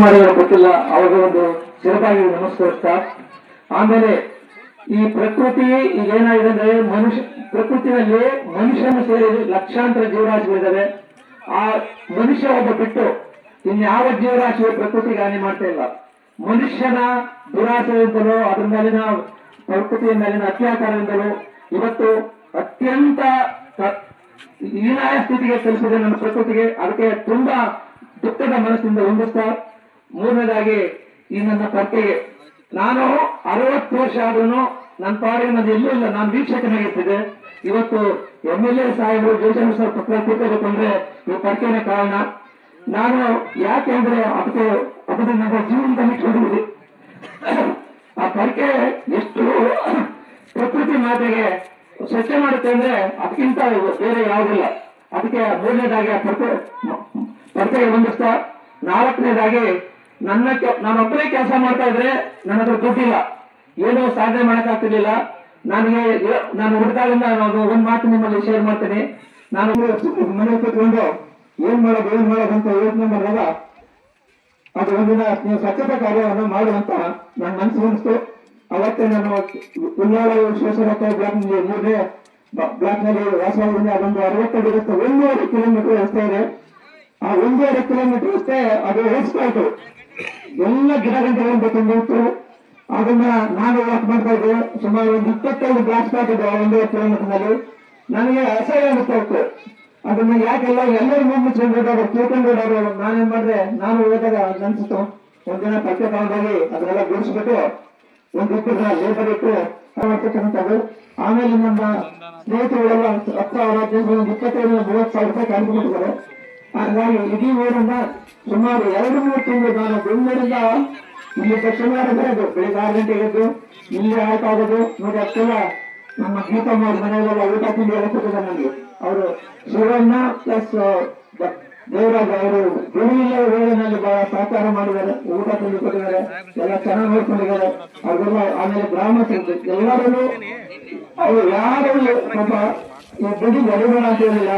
ಮಾಡಿರೋ ಗೊತ್ತಿಲ್ಲ ಅವಾಗ ಒಂದು ಶಿರವಾಗಿ ನಮಸ್ಕರಿಸ್ತಾ ಆಮೇಲೆ ಈ ಪ್ರಕೃತಿ ಈಗ ಏನಾಗಿದೆ ಅಂದ್ರೆ ಮನುಷ್ಯ ಪ್ರಕೃತಿನಲ್ಲಿ ಮನುಷ್ಯನ ಸೇರಿ ಲಕ್ಷಾಂತರ ಜೀವರಾಶಿಗಳಿದ್ದಾವೆ ಆ ಮನುಷ್ಯ ಒಬ್ಬ ಬಿಟ್ಟು ಇನ್ಯಾವ ಜೀವರಾಶಿಯು ಪ್ರಕೃತಿಗೆ ಹಾನಿ ಮಾಡ್ತಾ ಇಲ್ಲ. ಮನುಷ್ಯನ ದುರಾಸೆಯಿಂದಲೂ, ಅದ್ರ ಮೇಲಿನ ಪ್ರಕೃತಿಯ ಮೇಲಿನ ಅತ್ಯಾಚಾರದಿಂದಲೂ ಇವತ್ತು ಅತ್ಯಂತ ಹೀನಾಯ ಸ್ಥಿತಿಗೆ ತಲುಪಿದೆ ನಮ್ಮ ಪ್ರಕೃತಿಗೆ. ಅದಕ್ಕೆ ತುಂಬಾ ದುಃಖದ ಮನಸ್ಸಿಂದ ಹೊಂದಿಸ್ತಾ ಮೂರನೇದಾಗಿ ಈ ನನ್ನ ನಾನು ಅರವತ್ತು ವರ್ಷ ಆದ್ರೂ ನನ್ನ ಪಾಡಿಗೆ ನಾನು ಎಲ್ಲೂ ಇಲ್ಲ, ನಾನು ವೀಕ್ಷಕನಾಗಿರ್ತಿದ್ದೆ. ಇವತ್ತು ಎಂ ಎಲ್ ಎ ಸಾಹೇಬರು ಜಯಚಂದ್ರ ಸರ್ ಪತ್ರ ಕೂತ್ಕೋಬೇಕು ಅಂದ್ರೆ ಈ ಪರ್ಕೆನೇ ಕಾರಣ. ನಾನು ಯಾಕೆ ಅಂದ್ರೆ ಅದಕ್ಕೆ ಅದನ್ನ ನನ್ನ ಜೀವನದಲ್ಲಿ ಇಟ್ಕೊಂಡಿದ್ದೀನಿ ಆ ಪರ್ಕೆ ಎಷ್ಟು ಪ್ರಕೃತಿ ಮಾತೆಗೆ ಸ್ವಚ್ಛ ಮಾಡುತ್ತೆ ಅಂದ್ರೆ ಅದಕ್ಕಿಂತ ಬೇರೆ ಯಾವುದಿಲ್ಲ. ಅದಕ್ಕೆ ಮೂರನೇದಾಗಿ ಆ ಪರ್ಕೆ ಪರ್ಕೆಗೆ ಬಂದಿಸ್ತಾ ನಾಲ್ಕನೇದಾಗಿ ನನ್ನ ಕೆ- ನಾನು ಒಬ್ಬನೇ ಕೆಲಸ ಮಾಡ್ತಾ ಇದ್ರೆ ನನ್ನ ಹತ್ರ ದುಡ್ಡಿಲ್ಲ ಏನೂ ಸಾಧನೆ ಮಾಡಕ್ಕಾಗ್ತಿರ್ಲಿಲ್ಲ. ನನಗೆ ನಾನು ನಾನು ಒಂದ್ ಮಾತು ನಿಮ್ಮಲ್ಲಿ ಶೇರ್ ಮಾಡ್ತೀನಿ. ನಾನು ಮನೆ ಕೂತ್ಕೊಂಡು ಏನ್ ಮಾಡೋದು ಏನ್ ಮಾಡೋದು ಅಂತ ಯೋಚನೆ ಮಾಡಿದಾಗ ಅದು ಒಂದಿನ ನೀವು ಸ್ವಚ್ಛತಾ ಕಾರ್ಯವನ್ನು ಮಾಡುವಂತ ನನ್ನ ಮನಸ್ಸು ಅನಿಸ್ತು ಅವತ್ತೇ ನಾನು ಉಳ್ಳಾಳ ವಿಶ್ವೇಶ್ವರಪ್ಪ ಬ್ಲಾಕ್ ಮೂರನೇ ಬ್ಲಾಕ್ನಲ್ಲಿ ವಾಸವಾಗಿದ್ದೀನಿ ಅದೊಂದು ಅರವತ್ತೆರಡು ಒಂದೂವರೆ ಕಿಲೋಮೀಟರ್ ರಸ್ತೆ ಇದೆ. ಆ ಒಂದೂವರೆ ಕಿಲೋಮೀಟರ್ ಅಷ್ಟೇ ಅದು ಹೆಚ್ಚಾಯ್ತು ಎಲ್ಲ ಗಿಡ ಗಂಟೆಗಳಿಂದ ತುಂಬಿತ್ತು ಅದನ್ನ ನಾನು ವಾಕ್ ಮಾಡ್ತಾ ಇದ್ದೆ. ಸುಮಾರು ಒಂದು ಇಪ್ಪತ್ತೈದು ಬ್ಲಾಕ್ ಸ್ಪಾಟ್ ಇದೆ ಒಂದೂವರೆ ಕಿಲೋಮೀಟರ್ನಲ್ಲಿ. ನನಗೆ ಅಸಹ್ಯ ಅನಿಸ್ತಾ ಇತ್ತು. ಅದನ್ನ ಯಾಕೆಲ್ಲ ಎಲ್ಲರ ಮುಂದೆ ಹೋದಾಗ ತಿಳ್ಕೊಂಡು ಹೋದಾಗ ನಾನೇನ್ ಮಾಡಿದೆ? ನಾನು ಹೋದಾಗ ಅನ್ಸಿತು ಒಂದಿನ ಪತ್ತೆ ಕಾಲದಲ್ಲಿ ಅದನ್ನೆಲ್ಲ ಗುಡಿಸ್ಬಿಟ್ಟು ಒಂದು ಇಬ್ಬರ ಲೇಬರ್ ಇಟ್ಟು ಮಾಡ್ತಕ್ಕಂಥದ್ದು ಆಮೇಲೆ ನಮ್ಮ ಸ್ನೇಹಿತರುಗಳೆಲ್ಲ ಹತ್ತು ಅವರ ಒಂದು ಇಪ್ಪತ್ತೈದು, ಮೂವತ್ತು ಸಾವಿರ ರೂಪಾಯಿ ಕಳ್ಕೊಂಡಿದ್ದಾರೆ ಹಾಗಾಗಿ ಇಡೀ ಊರಿಂದ ಸುಮಾರು ಎರಡು ಮೂರು ತಿಂಗಳು ನಾನು ಬೆಂಗಳೂರಿಂದ ಇಲ್ಲಿ ಸುಮಾರು ಬರೋದು. ಬೆಳಿಗ್ಗೆ ಆರು ಗಂಟೆಗೆ ಎದ್ದು ಇಲ್ಲಿ ಆಯ್ತಾಗೋದು ನೋಡಿ ಅಷ್ಟೆಲ್ಲ ನಮ್ಮ ಗೀತಮ್ಮ ಅವ್ರ ಮನೆಯಲ್ಲೆಲ್ಲ ಊಟ ತಿಂಡಿ ಎಲ್ಲ ಕೊಟ್ಟಿದೆ ನನಗೆ ಅವರು ಶಿವಣ್ಣ ಪ್ಲಸ್ ದೇವರಾಜ ಅವರು ಗುರುವಿನ ವೇಳೆನಲ್ಲಿ ಬಹಳ ಸಹಕಾರ ಮಾಡಿದ್ದಾರೆ. ಊಟ ತಿಂಡಿ ಕೊಟ್ಟಿದ್ದಾರೆ. ಎಲ್ಲ ಚೆನ್ನಾಗಿ ನೋಡ್ಕೊಂಡಿದ್ದಾರೆ. ಅವ್ರಿಗೆಲ್ಲ ಆಮೇಲೆ ಗ್ರಾಮಸ್ಥರು ಎಲ್ಲರೂ ಅವರು ಯಾರು ಪಾಪ ಈ ಬಿಡಿ ಅಡಿಗೋಣ ಅಂತ ಹೇಳಿಲ್ಲ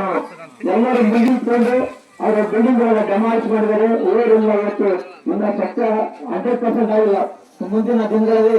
ಎಲ್ಲರೂ ತಂದು ಅವರ ಬಿಲ್ಡಿಂಗ್ ಎಲ್ಲ ಡೆಮಾಲಿಷ್ ಮಾಡಿದರೆ ಊರೆಲ್ಲ ಇವತ್ತು ಒಂದು ಸ್ವಚ್ಛ ಹಂಡ್ರೆಡ್ ಪರ್ಸೆಂಟ್ ಆಗಿಲ್ಲ. ಮುಂದಿನ ದಿನಗಳಲ್ಲಿ